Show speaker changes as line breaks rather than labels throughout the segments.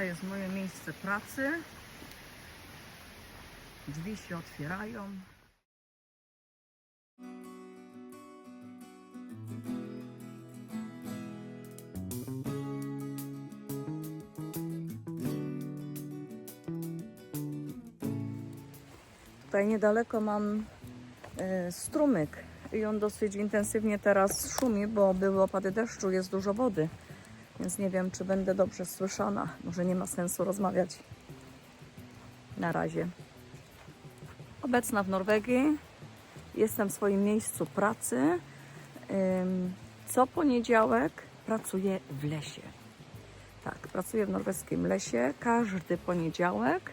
Tutaj jest moje miejsce pracy. Drzwi się otwierają. Tutaj niedaleko mam e, strumyk i on dosyć intensywnie teraz szumi, bo były opady deszczu, jest dużo wody. Więc nie wiem, czy będę dobrze słyszana. Może nie ma sensu rozmawiać na razie. Obecna w Norwegii. Jestem w swoim miejscu pracy. Co poniedziałek pracuję w lesie. Tak, pracuję w norweskim lesie. Każdy poniedziałek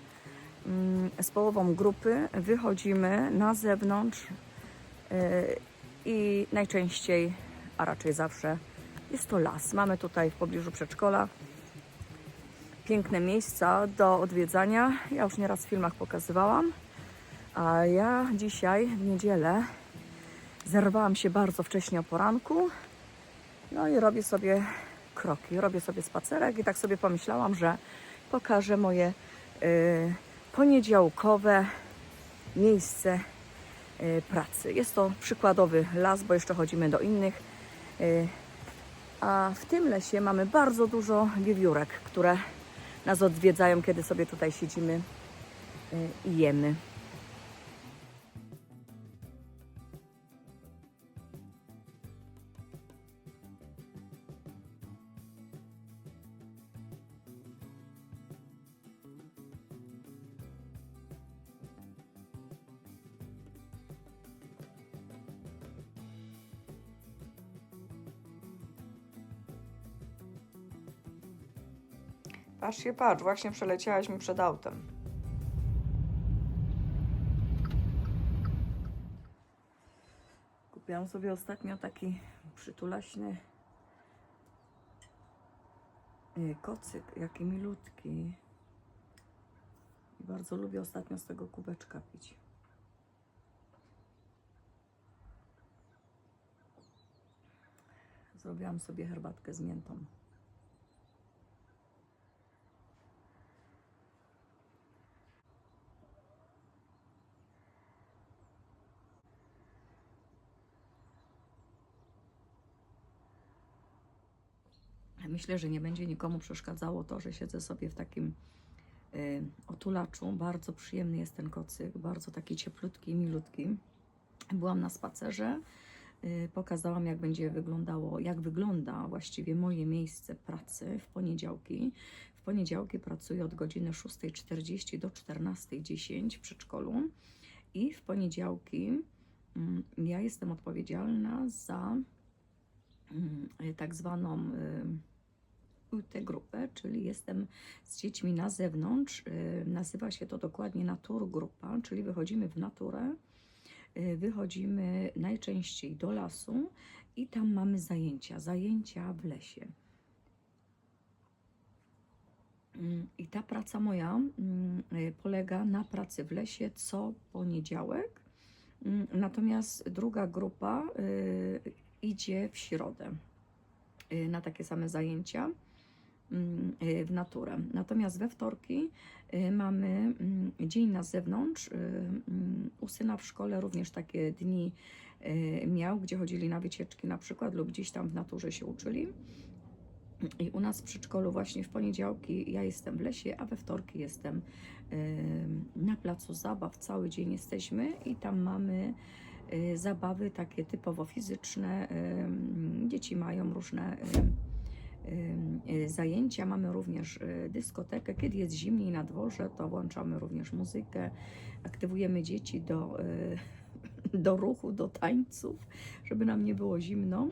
z połową grupy wychodzimy na zewnątrz yy, i najczęściej, a raczej zawsze jest to las. Mamy tutaj w pobliżu przedszkola piękne miejsca do odwiedzania. Ja już nieraz w filmach pokazywałam. A ja dzisiaj w niedzielę zerwałam się bardzo wcześnie o poranku. No i robię sobie kroki, robię sobie spacerek i tak sobie pomyślałam, że pokażę moje y, poniedziałkowe miejsce y, pracy. Jest to przykładowy las, bo jeszcze chodzimy do innych. Y, a w tym lesie mamy bardzo dużo wiewiórek, które nas odwiedzają, kiedy sobie tutaj siedzimy y, i jemy. Patrz się, patrz, właśnie przeleciałaś mi przed autem. Kupiłam sobie ostatnio taki przytulaśny y, kocyk, jaki milutki. I bardzo lubię ostatnio z tego kubeczka pić. Zrobiłam sobie herbatkę z miętą. Myślę, że nie będzie nikomu przeszkadzało to, że siedzę sobie w takim y, otulaczu. Bardzo przyjemny jest ten kocyk, bardzo taki cieplutki, milutki. Byłam na spacerze, y, pokazałam jak będzie wyglądało, jak wygląda właściwie moje miejsce pracy w poniedziałki. W poniedziałki pracuję od godziny 6.40 do 14.10 w przedszkolu i w poniedziałki mm, ja jestem odpowiedzialna za mm, tak zwaną y, tę grupę, czyli jestem z dziećmi na zewnątrz. y, Nazywa się to dokładnie Natur Grupa, czyli wychodzimy w naturę. y, Wychodzimy najczęściej do lasu i tam mamy zajęcia, zajęcia w lesie. Mm, I ta praca moja mm, y, polega na pracy w lesie co poniedziałek. Mm, Natomiast druga grupa idzie w środę na takie same zajęcia w naturę. Natomiast we wtorki y, mamy mm, dzień na zewnątrz. y, mm, U syna w szkole również takie dni y, miał, gdzie chodzili na wycieczki na przykład lub gdzieś tam w naturze się uczyli. I u nas w przedszkolu właśnie w poniedziałki ja jestem w lesie, a we wtorki jestem y, na placu zabaw. Cały dzień jesteśmy i tam mamy y, zabawy takie typowo fizyczne. y, Dzieci mają różne y, y, y, zajęcia. Mamy również y, dyskotekę. Kiedy jest zimniej na dworze, to włączamy również muzykę. Aktywujemy dzieci do, y, do ruchu, do tańców, żeby nam nie było zimno.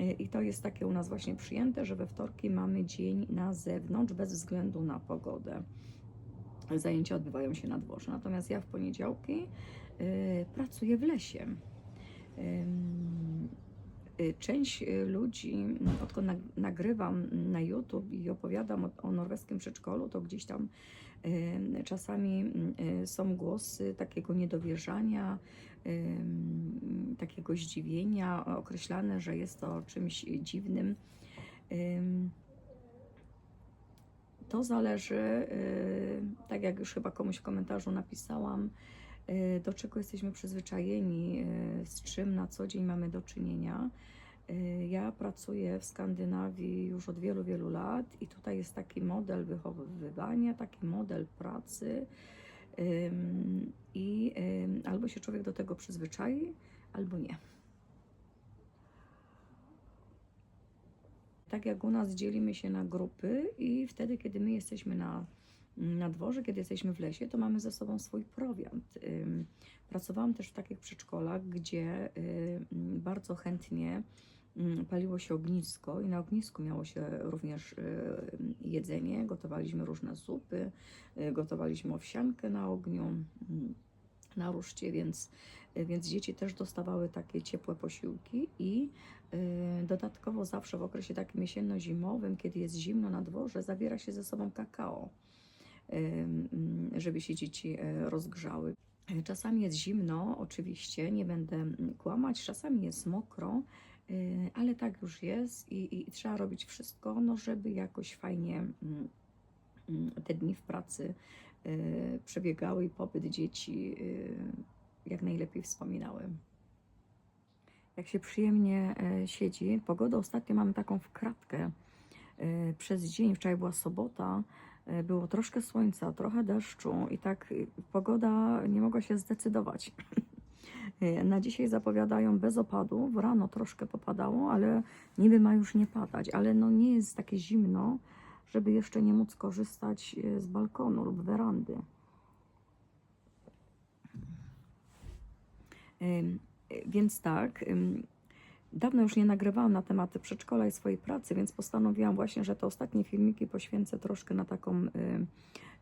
Y, I to jest takie u nas właśnie przyjęte, że we wtorki mamy dzień na zewnątrz bez względu na pogodę. Zajęcia odbywają się na dworze. Natomiast ja w poniedziałki y, pracuję w lesie. Y, Część y, ludzi, m, odkąd nag- nagrywam na YouTube i opowiadam o, o norweskim przedszkolu, to gdzieś tam y, czasami są głosy takiego niedowierzania, takiego zdziwienia, określane, że jest to czymś dziwnym. Ym, To zależy, tak jak już chyba komuś w komentarzu napisałam, do czego jesteśmy przyzwyczajeni, y, z czym na co dzień mamy do czynienia. Y, Ja pracuję w Skandynawii już od wielu, wielu lat i tutaj jest taki model wychowywania, taki model pracy. I albo się człowiek do tego przyzwyczai, albo nie. Tak jak u nas dzielimy się na grupy i wtedy, kiedy my jesteśmy na, na dworze, kiedy jesteśmy w lesie, to mamy ze sobą swój prowiant. Pracowałam też w takich przedszkolach, gdzie bardzo chętnie paliło się ognisko i na ognisku miało się również ym, jedzenie. Gotowaliśmy różne zupy, y, gotowaliśmy owsiankę na ogniu, na ruszcie, więc, więc dzieci też dostawały takie ciepłe posiłki i y, dodatkowo zawsze w okresie takim jesienno-zimowym, kiedy jest zimno na dworze, zabiera się ze sobą kakao, żeby się dzieci e, rozgrzały. Czasami jest zimno, oczywiście, nie będę mm, kłamać, czasami jest mokro, y, ale tak już jest i, i, trzeba robić wszystko, no, żeby jakoś fajnie mm, mm, te dni w pracy y, przebiegały i pobyt dzieci jak najlepiej wspominały. Jak się przyjemnie e, siedzi, pogodę ostatnio mamy taką w kratkę. E, Przez dzień, wczoraj była sobota, e, było troszkę słońca, trochę deszczu i tak y, pogoda nie mogła się zdecydować. E, Na dzisiaj zapowiadają bez opadu, w rano troszkę popadało, ale niby ma już nie padać, ale no nie jest takie zimno, żeby jeszcze nie móc korzystać e, z balkonu lub werandy. Więc tak, dawno już nie nagrywałam na tematy przedszkola i swojej pracy, więc postanowiłam właśnie, że te ostatnie filmiki poświęcę troszkę na taką y,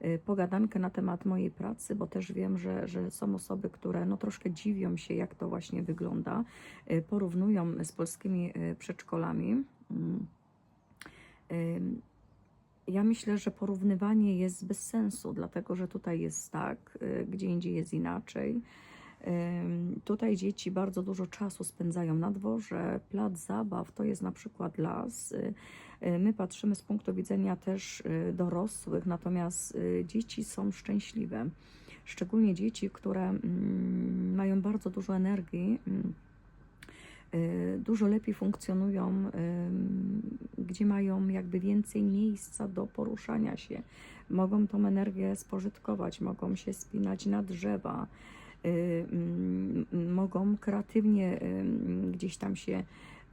y, pogadankę na temat mojej pracy, bo też wiem, że, że są osoby, które no troszkę dziwią się, jak to właśnie wygląda, y, porównują z polskimi y, przedszkolami. Ym, ym, ja myślę, że porównywanie jest bez sensu, dlatego że tutaj jest tak, y, gdzie indziej jest inaczej. Tutaj dzieci bardzo dużo czasu spędzają na dworze. Plac zabaw to jest na przykład las. Y, y, My patrzymy z punktu widzenia też y, dorosłych, natomiast dzieci są szczęśliwe. Szczególnie dzieci, które mm, mają bardzo dużo energii, mm, dużo lepiej funkcjonują, gdzie mają jakby więcej miejsca do poruszania się. Mogą tą energię spożytkować, mogą się spinać na drzewa, mogą kreatywnie ym, gdzieś tam się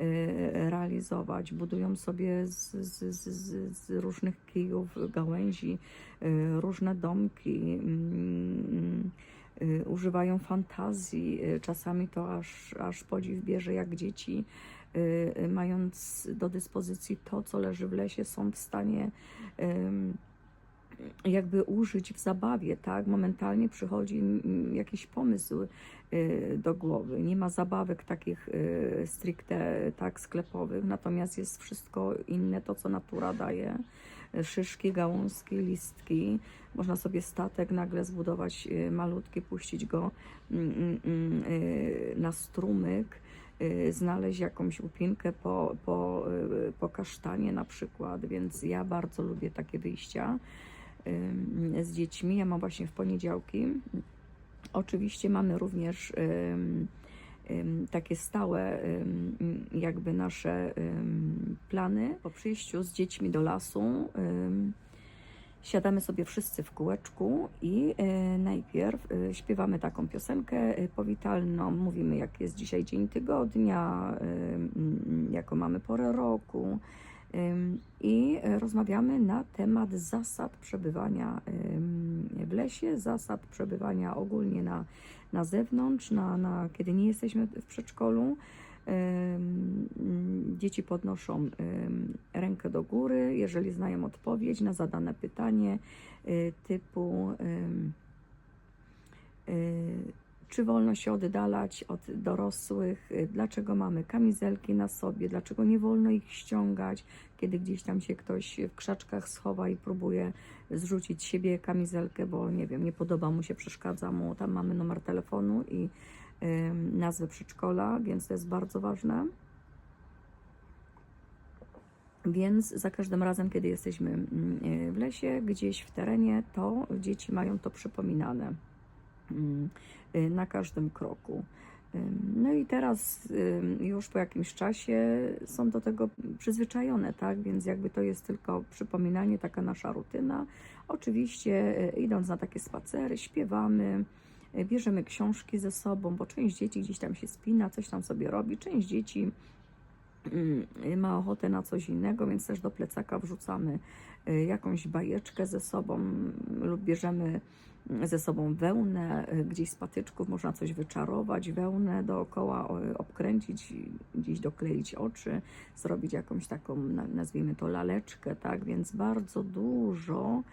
y, realizować. Budują sobie z, z, z, z- różnych kijów, gałęzi y, różne domki. y, Używają fantazji. y, Czasami to aż, aż podziw bierze, jak dzieci, y, y, mając do dyspozycji to, co leży w lesie, są w stanie jakby użyć w zabawie, tak? Momentalnie przychodzi jakiś pomysł y, do głowy. Nie ma zabawek takich y, stricte tak sklepowych, natomiast jest wszystko inne, to co natura daje. Szyszki, gałązki, listki. Można sobie statek nagle zbudować y, malutki, puścić go mm, mm, mm, na strumyk znaleźć jakąś upinkę po, po, po kasztanie na przykład, więc ja bardzo lubię takie wyjścia z dziećmi. Ja mam właśnie w poniedziałki. Oczywiście mamy również takie stałe jakby nasze plany. Po przyjściu z dziećmi do lasu siadamy sobie wszyscy w kółeczku i y, najpierw y, śpiewamy taką piosenkę powitalną, mówimy jak jest dzisiaj dzień tygodnia, jaką mamy porę roku i rozmawiamy na temat zasad przebywania w lesie, zasad przebywania ogólnie na, na zewnątrz, na, na, kiedy nie jesteśmy w przedszkolu. Dzieci podnoszą rękę do góry, jeżeli znają odpowiedź na zadane pytanie y, typu y, czy wolno się oddalać od dorosłych, y, dlaczego mamy kamizelki na sobie, dlaczego nie wolno ich ściągać, kiedy gdzieś tam się ktoś w krzaczkach schowa i próbuje zrzucić z siebie kamizelkę, bo nie wiem, nie podoba mu się, przeszkadza mu, tam mamy numer telefonu i ym, nazwę przedszkola, więc to jest bardzo ważne. Więc za każdym razem, kiedy jesteśmy mm, y, w lesie, gdzieś w terenie, to dzieci mają to przypominane na każdym kroku. Ym, No i teraz ym, już po jakimś czasie są do tego przyzwyczajone, tak? Więc jakby to jest tylko przypominanie, taka nasza rutyna. Oczywiście y, idąc na takie spacery, śpiewamy, y, bierzemy książki ze sobą, bo część dzieci gdzieś tam się spina, coś tam sobie robi, część dzieci ma ochotę na coś innego, więc też do plecaka wrzucamy y, jakąś bajeczkę ze sobą lub bierzemy ze sobą wełnę, y, gdzieś z patyczków można coś wyczarować, wełnę dookoła o- obkręcić, gdzieś dokleić oczy, zrobić jakąś taką, na- nazwijmy to laleczkę, tak, więc bardzo dużo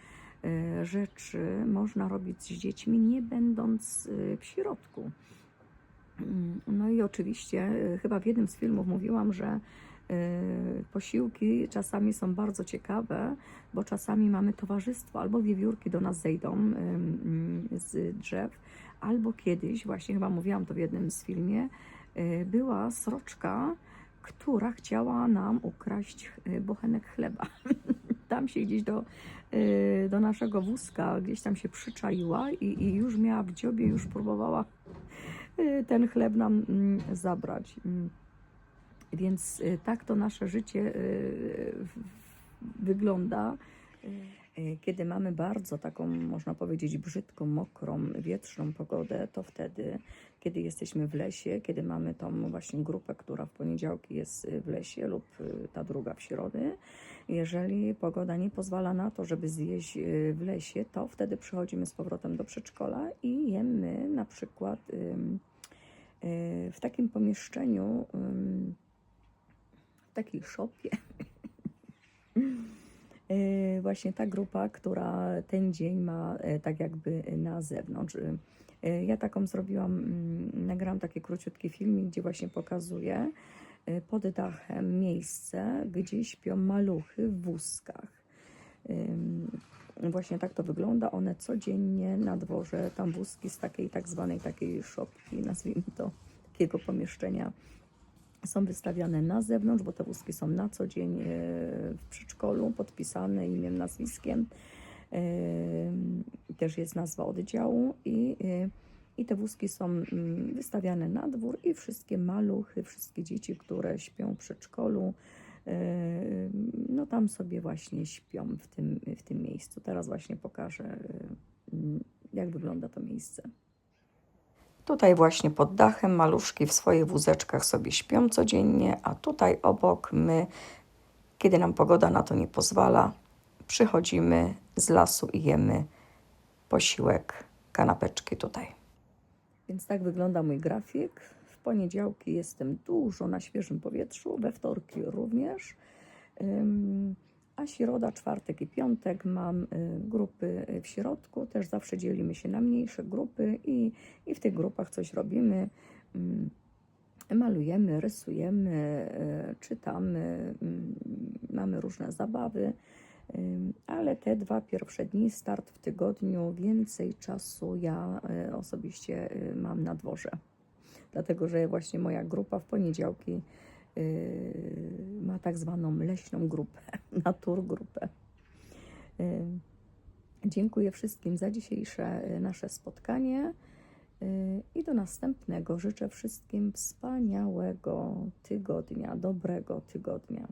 y, rzeczy można robić z dziećmi, nie będąc y, w środku. Mm, No i oczywiście, y, chyba w jednym z filmów mówiłam, że y, posiłki czasami są bardzo ciekawe, bo czasami mamy towarzystwo, albo wiewiórki do nas zejdą z drzew, albo kiedyś, właśnie chyba mówiłam to w jednym z filmie, y, była sroczka, która chciała nam ukraść y, bochenek chleba. Tam się gdzieś do, y, do naszego wózka, gdzieś tam się przyczaiła i, i już miała w dziobie, już próbowała y, ten chleb nam mm, zabrać. Więc y, tak to nasze życie y, wygląda. Y, Kiedy mamy bardzo taką, można powiedzieć, brzydką, mokrą, wietrzną pogodę, to wtedy, kiedy jesteśmy w lesie, kiedy mamy tą właśnie grupę, która w poniedziałki jest w lesie lub ta druga w środę, jeżeli pogoda nie pozwala na to, żeby zjeść w lesie, to wtedy przychodzimy z powrotem do przedszkola i jemy na przykład w takim pomieszczeniu, w takiej szopie. Y, Właśnie ta grupa, która ten dzień ma e, tak jakby na zewnątrz. Y, Ja taką zrobiłam, mm, nagrałam taki króciutki filmik, gdzie właśnie pokazuję pod dachem miejsce, gdzie śpią maluchy w wózkach. Właśnie tak to wygląda. One codziennie na dworze, tam wózki z takiej tak zwanej takiej szopki, nazwijmy to, takiego pomieszczenia, są wystawiane na zewnątrz, bo te wózki są na co dzień e, w przedszkolu, podpisane imieniem, nazwiskiem. E, Też jest nazwa oddziału i, e, i te wózki są mm, wystawiane na dwór i wszystkie maluchy, wszystkie dzieci, które śpią w przedszkolu, no tam sobie właśnie śpią w tym, w tym miejscu. Teraz właśnie pokażę, jak wygląda to miejsce. Tutaj właśnie pod dachem maluszki w swoich wózeczkach sobie śpią codziennie, a tutaj obok my, kiedy nam pogoda na to nie pozwala, przychodzimy z lasu i jemy posiłek, kanapeczki tutaj. Więc tak wygląda mój grafik. W poniedziałki jestem dużo na świeżym powietrzu, we wtorki również. Ym, A środa, czwartek i piątek mam y, grupy y, w środku. Też zawsze dzielimy się na mniejsze grupy i, i w tych grupach coś robimy. Ym, Malujemy, rysujemy, y, czytamy, ym, mamy różne zabawy. Ym, Ale te dwa pierwsze dni, start w tygodniu, więcej czasu ja y, osobiście y, mam na dworze. Dlatego, że właśnie moja grupa w poniedziałki y, ma tak zwaną leśną grupę, natur grupę. Y, Dziękuję wszystkim za dzisiejsze y, nasze spotkanie y, i do następnego. Życzę wszystkim wspaniałego tygodnia, dobrego tygodnia.